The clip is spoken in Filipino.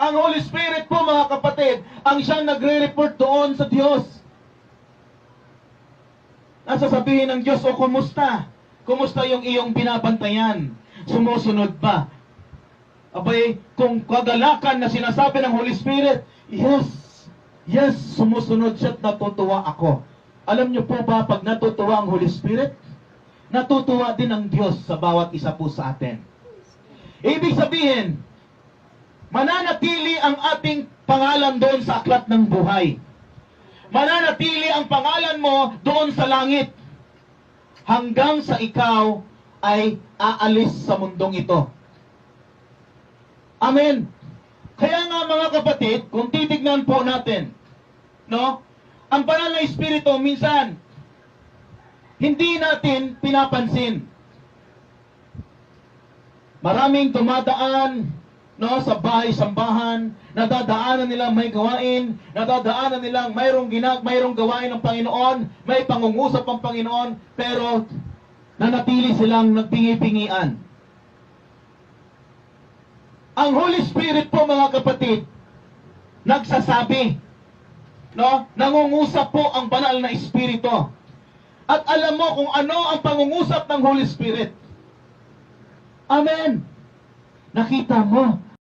Ang Holy Spirit po mga kapatid, ang siyang nagre-report doon sa Diyos. Nasasabihin ng Diyos, o kumusta? Kumusta yung iyong binabantayan? Sumusunod ba? Abay, kung kagalakan na sinasabi ng Holy Spirit, yes, yes, sumusunod siya at natutuwa ako. Alam niyo po ba, pag natutuwa ang Holy Spirit, natutuwa din ang Diyos sa bawat isa po sa atin. Ibig sabihin, mananatili ang ating pangalan doon sa aklat ng buhay. Mananatili ang pangalan mo doon sa langit. Hanggang sa ikaw ay aalis sa mundong ito. Amen. Kaya nga mga kapatid, kung titignan po natin, no? Ang banal na espiritu minsan hindi natin pinapansin. Maraming dumadaan no sa bahay-sambahan, nadadaanan nila may gawain, nadadaanan nilang mayroong ginag, mayroong gawain ng Panginoon, may pangungusap ang Panginoon, pero nanatili silang nagpingi-pingian. Ang Holy Spirit po mga kapatid, nagsasabi, no? Nangungusap po ang banal na espiritu. At alam mo kung ano ang pangungusap ng Holy Spirit. Amen. Nakita mo